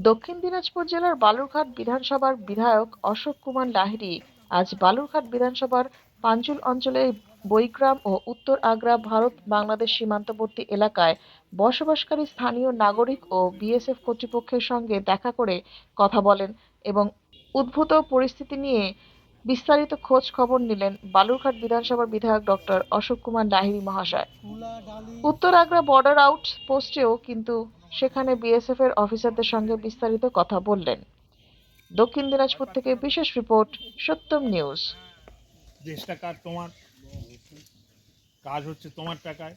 দক্ষিণ দিনাজপুর জেলার বালুরঘাট বিধানসভার বিধায়ক অশোক কুমার লাহিড়ী আজ বালুরঘাট বিধানসভার পাঞ্চুল অঞ্চলের বৈগ্রাম ও উত্তর আগ্রা ভারত বাংলাদেশ সীমান্তবর্তী এলাকায় বসবাসকারী স্থানীয় নাগরিক ও বিএসএফ কর্তৃপক্ষের সঙ্গে দেখা করে কথা বলেন এবং উদ্ভূত পরিস্থিতি নিয়ে বিস্তারিত খোঁজ খবর নিলেন বালুরঘাট বিধানসভার বিধায়ক ডক্টর অশোক কুমার লাহিড়ী মহাশয়। উত্তর আগ্রা বর্ডার আউট পোস্টেও কিন্তু সেখানে বিএসএফ এর অফিসারদের সঙ্গে বিস্তারিত কথা বললেন। দক্ষিণ দিনাজপুর থেকে বিশেষ রিপোর্ট, সত্যম নিউজ। দেশটা কার তোমার? কাজ হচ্ছে তোমার টাকায়,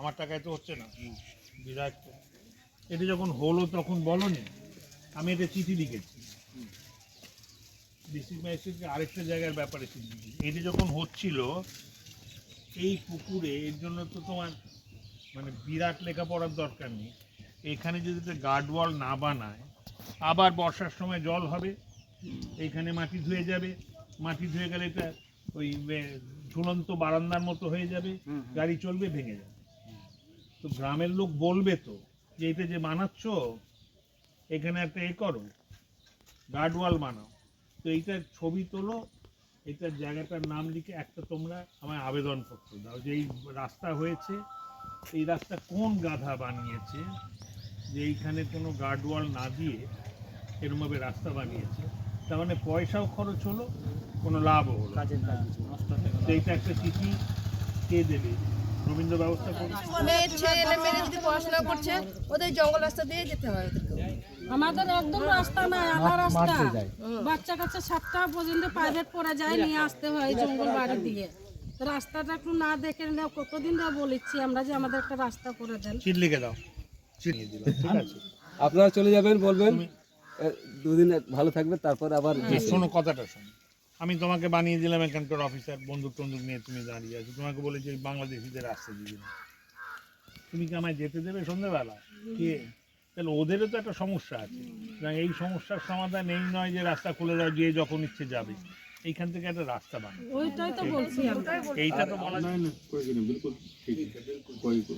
আমার টাকায় তো হচ্ছে না। বিরাট এটা যখন হলো তখন বলনি, আমি এটা চিঠি লিখেছি। ডিস্ট্রিক্ট ম্যাজিস্ট্রেটকে আরেকটা জায়গার ব্যাপারে চিঠি এটা যখন হচ্ছিল, এই পুকুরে এর জন্য তো তোমার মানে বিরাট লেখাপড়ার দরকার নেই। এখানে যদি একটা গার্ড ওয়াল না বানায় আবার বর্ষার সময় জল হবে এইখানে মাটি ধুয়ে যাবে মাটি ধুয়ে গেলে এটা ওই ঝুলন্ত বারান্দার মতো হয়ে যাবে গাড়ি চলবে ভেঙে যাবে। তো গ্রামের লোক বলবে তো যে এটা যে বানাচ্ছ এখানে একটা এ করো গার্ড ওয়াল বানাও। তো এইটার ছবি তোলো এটার জায়গাটার নাম লিখে একটা তোমরা আমায় আবেদনপত্র দাও যে এই রাস্তা হয়েছে এই রাস্তা কোন গাধা বানিয়েছে যে এইখানে কোনো গার্ড ওয়াল না দিয়ে এরমভাবে রাস্তা বানিয়েছে। তার মানে পয়সাও খরচ হলো কোনো লাভও হলো এইটা একটা চিঠি কে দেবে? রবীন্দ্র ব্যবস্থা করবে ছেলে মেয়ে যদি পড়াশোনা করছে ওদের জঙ্গল রাস্তা দিয়ে যেতে হয় আমাদের একদম রাস্তা নাই আধা রাস্তা। বাচ্চা কাচ্চা সাতটা পর্যন্ত প্রাইভেট পড়া যায় নিয়ে আসতে হয় জঙ্গল বাড়ি দিয়ে। রাস্তাটা একটু না দেখে নিলে কতদিন ধরে বলেছি আমরা যে আমাদের একটা রাস্তা করে দেন। লিখে দাও। আপনারা চলে যাবেন বলবেন। দুদিন ভালো থাকবে তারপর আবার শোনো কথাটা শোনো। আমি তোমাকে বানিয়ে দিলাম এখানকার অফিসার বন্দুক টন্দুক নিয়ে তুমি দাঁড়িয়ে আছো। তোমাকে বলেছি ওই বাংলাদেশিদের আসতে দিবি না। তুমি কি আমায় যেতে দেবে সন্ধ্যেবেলা? কে? তাহলে ওদেরও তো একটা সমস্যা আছে। সুতরাং এই সমস্যার সমাধান এই নয় যে রাস্তা খুলে দাও যে যখন ইচ্ছে যাবে। এইখান থেকে একটা রাস্তা বানাও ওইটাই তো বলছি আমরা এইটা তো বলা যায়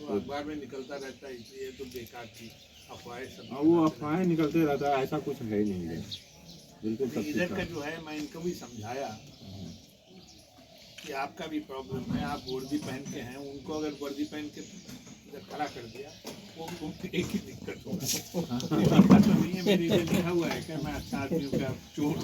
अखबार में निकलता रहता है इसलिए तो बेकार थी अफवाहें सब हाँ, वो अफवाहें निकलते रहता है ऐसा कुछ है ही नहीं है बिल्कुल सब इधर ठीक का है जो है मैं इनको भी समझाया कि आपका भी प्रॉब्लम है आप वर्दी पहन के हैं उनको अगर वर्दी पहन के खड़ा कर दिया। वो उनको एक ही दिक्कत होगा दिक्कत तो नहीं है मेरे लिए लिखा हुआ है कि मैं अच्छा आदमी का चोर।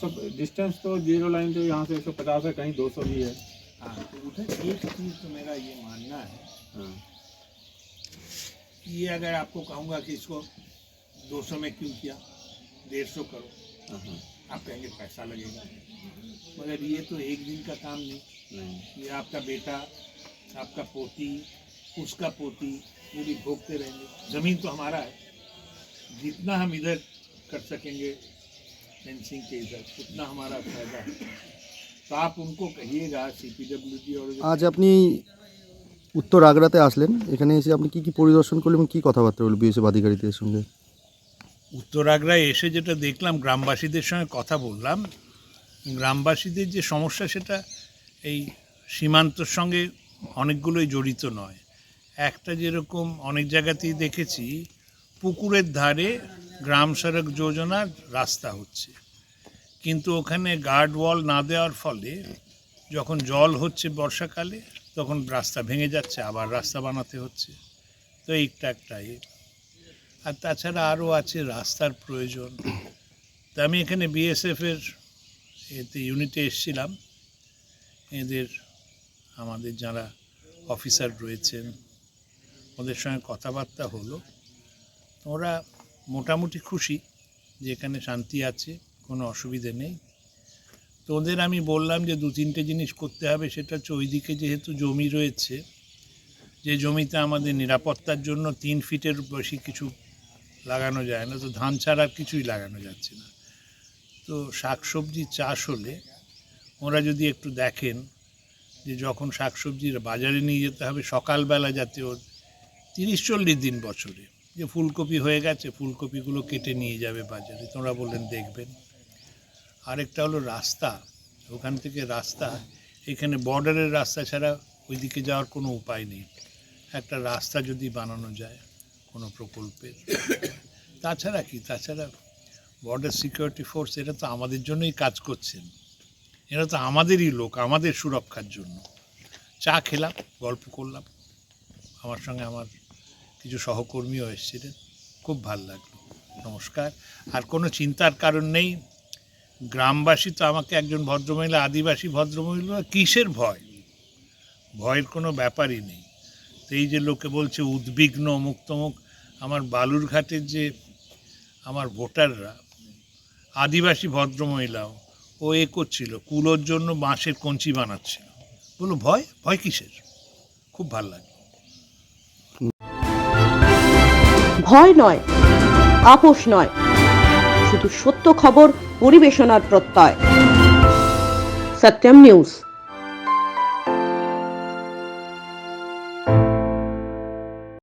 सब डिस्टेंस तो ज़ीरो लाइन तो यहाँ से एक सौ पचास है कहीं दो सौ भी है। हाँ तो उधर एक चीज़ तो मेरा ये मानना है हाँ। कि ये अगर आपको कहूँगा कि इसको 200 में क्यों किया? डेढ़ सौ करो। आप कहेंगे पैसा लगेगा। मगर ये तो एक दिन का काम नहीं नहीं ये आपका बेटा आपका पोती उसका पोती ये भी भोगते रहेंगे जमीन तो हमारा है जितना हम इधर कर सकेंगे फेंसिंग के इधर उतना हमारा फायदा है तो आप उनको कहिएगा सी पी डब्ल्यू डी और আজ আপনি উত্তর আগ্রাতে আসলেন এখানে এসে আপনি কি কি পরিদর্শন করলেন এবং কি কথাবার্তা হলো বিএসএফ আধিকারিকদের সঙ্গে উত্তরাগ্রায় এসে যেটা দেখলাম গ্রামবাসীদের সঙ্গে কথা বললাম গ্রামবাসীদের যে সমস্যা, সেটা এই সীমান্তর সঙ্গে অনেকগুলোই জড়িত নয়। একটা যেরকম অনেক জায়গাতেই দেখেছি, পুকুরের ধারে গ্রাম সড়ক যোজনার রাস্তা হচ্ছে। কিন্তু ওখানে গার্ড ওয়াল না দেওয়ার ফলে যখন জল হচ্ছে বর্ষাকালে, তখন রাস্তা ভেঙে যাচ্ছে, আবার রাস্তা বানাতে হচ্ছে। তো এইটা একটা এ। আর তাছাড়া আরও আছে রাস্তার প্রয়োজন। তা আমি এখানে বিএসএফের এতে ইউনিটে এসেছিলাম। এদের, আমাদের যারা অফিসার রয়েছেন, ওদের সঙ্গে কথাবার্তা হলো। ওরা মোটামুটি খুশি যে এখানে শান্তি আছে, কোনো অসুবিধে নেই। তো ওদের আমি বললাম যে দু তিনটে জিনিস করতে হবে, সেটা হচ্ছে ওইদিকে যেহেতু জমি রয়েছে, যে জমিতে আমাদের নিরাপত্তার জন্য তিন ফিটের বেশি কিছু লাগানো যায় না, তো ধান ছাড়া কিছুই লাগানো যাচ্ছে না। তো শাকসবজি চাষ হলে ওরা যদি একটু দেখেন যে যখন শাকসবজির বাজারে নিয়ে যেতে হবে সকালবেলা যাতে ওর তিরিশ চল্লিশ দিন বছরে, যে ফুলকপি হয়ে গেছে ফুলকপিগুলো কেটে নিয়ে যাবে বাজারে, তোমরা বললেন দেখবেন। আরেকটা হলো রাস্তা, ওখান থেকে রাস্তা, এখানে বর্ডারের রাস্তা ছাড়া ওইদিকে যাওয়ার কোনো উপায় নেই। একটা রাস্তা যদি বানানো যায় কোনো প্রকল্পের। তাছাড়া কি? তাছাড়া বর্ডার সিকিউরিটি ফোর্স এরা তো আমাদের জন্যই কাজ করছেন। এরা তো আমাদেরই লোক, আমাদের সুরক্ষার জন্য। চা খেলাম, গল্প করলাম। আমার সঙ্গে আমার কিছু সহকর্মীও এসেছিলেন। খুব ভালো লাগল। নমস্কার। আর কোনো চিন্তার কারণ নেই। গ্রামবাসী তো আমাকে একজন ভদ্রমহিলা, আদিবাসী ভদ্রমহিলা, কিসের ভয়? ভয়ের কোনো ব্যাপারই নেই। তো এই যে লোকে বলছে, উদ্বিগ্ন মুক্তমুখ আমার বালুরঘাটের যে আমার ভোটাররা আদিবাসী ভদ্রমহিলাও ও এ করছিল, কুলোর জন্য বাঁশের কঞ্চি বানাচ্ছিল বলো ভয়? ভয় কিসের? খুব ভালো লাগে ভয় নয়, আপোষ নয়, শুধু সত্য খবর পরিবেশনার প্রত্যয়। সত্যম নিউজ।